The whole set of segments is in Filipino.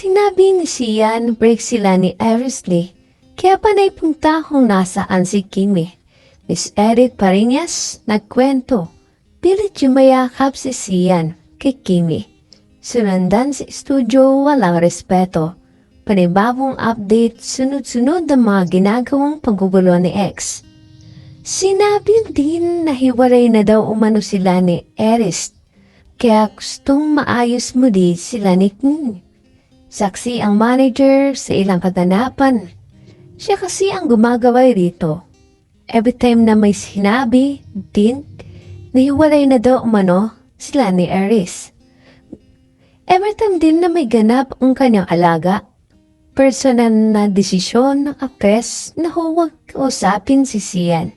Sinabi ni Sian break sila ni Iris Lee, kaya panay punta kung nasaan si Kimi. Miss Eric Parinas nagkwento, pilit yumayakap si Sian kay Kimi. Sunandan sa studio walang respeto. Panibagong update, sunod-sunod ang mga ginagawang paggugulo ni X. Sinabi din na hiwalay na daw umano sila ni Eris, kaya gustong maayos mo din sila ni Kim. Saksi ang manager sa ilang kaganapan. Siya kasi ang gumagawa rito. Every time na may sinabi din, nahiwalay na daw umano sila ni Eris. Every time din na may ganap ang kanyang alaga, personal na desisyon ng aktres na huwag usapin si Sian.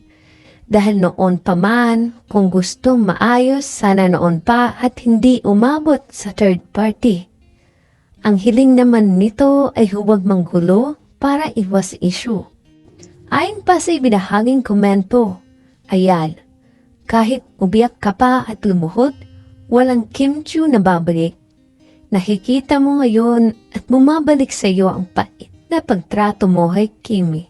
Dahil noon pa man, kung gustong maayos, sana noon pa at hindi umabot sa third party. Ang hiling naman nito ay huwag manggulo para iwas issue. Ayon pa sa ibinahaging komento, ayan, kahit ubiyak ka pa at lumuhod, walang kimchi na babalik. Nakikita mo ngayon at bumabalik sa iyo ang pait na pagtrato mo kay Kimi.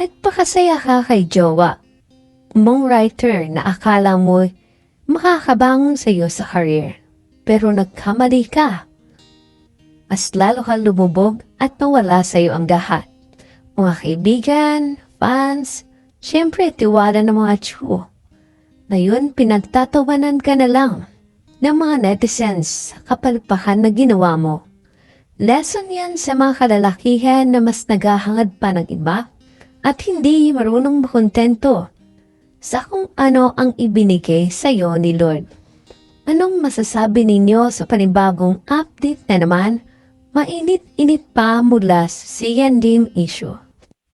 Nagpakasaya ka kay Jowa, mong writer na akala mo makakabangon sa iyo sa career. Pero nagkamali ka. Mas lalo kang lumubog at nawala sa iyo ang lahat. Mga kaibigan, fans, syempre tiwala ng mga tsuo. Ngayon pinagtatawanan ka na lang ng mga netizens sa kapalpakan na ginawa mo. Lesson yan sa mga kalalakihan na mas naghahangad pa ng iba at hindi marunong makontento sa kung ano ang ibinigay sa iyo ni Lord. Anong masasabi ninyo sa panibagong update na naman? Mainit-init pa mula sa CNDM issue.